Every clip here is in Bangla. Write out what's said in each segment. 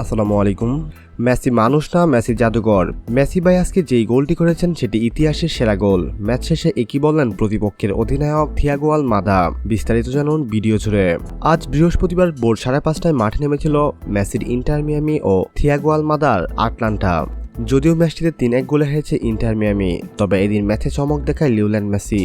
আসসালামু আলাইকুম। মেসি মানুষ না, মেসি জাদুঘর। মেসি ভাই আজকে যেই গোলটি করেছেন সেটি ইতিহাসের সেরা গোল। ম্যাচ শেষে একই বললেন প্রতিপক্ষের অধিনায়ক থিয়াগোয়াল মাদা বিস্তারিত জানুন ভিডিও জুড়ে। আজ বৃহস্পতিবার ভোর সাড়ে পাঁচটায় মাঠে নেমেছিল মেসির ইন্টার মিয়ামি ও থিয়াগোয়াল মাদার আটলান্টা। যদিও ম্যাচটিতে তিন এক গোলে হেরেছে ইন্টার মিয়ামি, তবে এদিন ম্যাচে চমক দেখায় লিওল্যান্ড মেসি।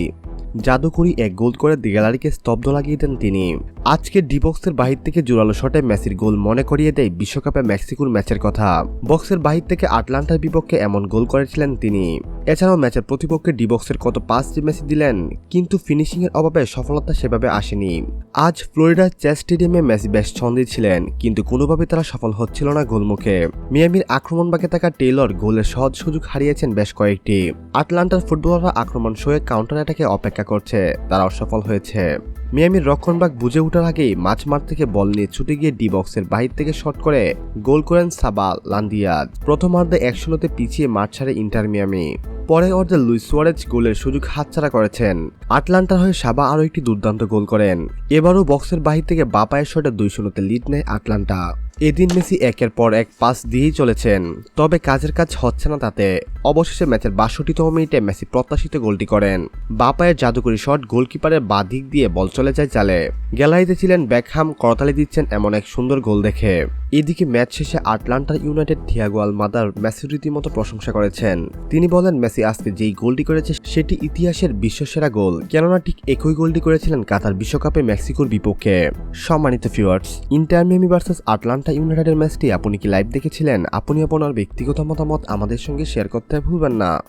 জাদুকরি এক গোল করে গ্যালারিকে স্তব্ধ লাগিয়ে দেন তিনি। আজকে ডিবক্সের বাহির থেকে জোরালো শটে মেসির গোল মনে করিয়ে দেয় বিশ্বকাপে মেক্সিকোর ম্যাচের কথা। বক্সের বাহির থেকে আটলান্টার বিপক্ষে এমন গোল করেছিলেন তিনি। এছাড়াও ম্যাচের প্রতিপক্ষে ডিবক্সের কত পাঁচ মেসি দিলেন, কিন্তু ফিনিশিং এর অভাবে সফলতা সেভাবে আসেনি। আজ ফ্লোরিডার চেস স্টেডিয়ামে মেসি বেশ ছন্দে ছিলেন, কিন্তু কোনোভাবে তারা সফল হচ্ছিল না গোলমুখে। মিয়ামির আক্রমণ বাকে থাকা টেইলর গোলের সহজ সুযোগ হারিয়েছেন বেশ কয়েকটি। আটলান্টার ফুটবলাররা আক্রমণ শোয়ে কাউন্টার অ্যাটাকে অপেক্ষা করছে তারা অসফল হয়েছে। মিয়ামির রক্ষণবাগ বুঝে ওঠার আগেই মাঝ মাঠ থেকে বল নিয়ে ছুটে গিয়ে ডি বক্সের বাহির থেকে শট করে গোল করেন সাবা লান্দিয়াজ। প্রথমার্ধে এক শূন্যতে পিছিয়ে মাঠ ছাড়ে ইন্টার মিয়ামি। পরে অর্ধে লুইস সুয়ারেজ গোলের সুযোগ হাতছাড়া করেছেন। আটলান্টার হয়ে সাবা আরও একটি দুর্দান্ত গোল করেন। এবারও বক্সের বাহির থেকে বাপায়ের শটে দুই শূন্যতে লিড নেয় আটলান্টা। এদিন মেসি একের পর এক পাস দিয়েই চলেছেন, তবে কাজের কাজ হচ্ছে না তাতে। অবশেষে ম্যাচের বাষট্টিতম মিনিটে মেসি প্রত্যাশিত গোলটি করেন। বাপায়ের জাদুকরি শট গোলকিপারের বা দিক দিয়ে বল চলে যায় চালে। গ্যালারিতে ছিলেন ব্যাকহাম করতালি দিচ্ছেন এমন এক সুন্দর গোল দেখে। এদিকে ম্যাচ শেষে আটলান্টা ইউনাইটেড থিয়াগো আলমাদার মেসির রীতিমতো প্রশংসা করেছেন। তিনি বলেন, মেসি আজকে যেই গোলটি করেছে, সেটি ইতিহাসের বিশ্বসেরা গোল। কেননা ঠিক একই গোলটি করেছিলেন কাতার বিশ্বকাপে মেক্সিকোর বিপক্ষে। সম্মানিত viewers Inter Miami versus Atlanta ইউনাইটেডের ম্যাচটি আপনি কি লাইভ দেখেছিলেন? আপনি আপনার ব্যক্তিগত মতামত আমাদের সঙ্গে শেয়ার করতে ভুলবেন না।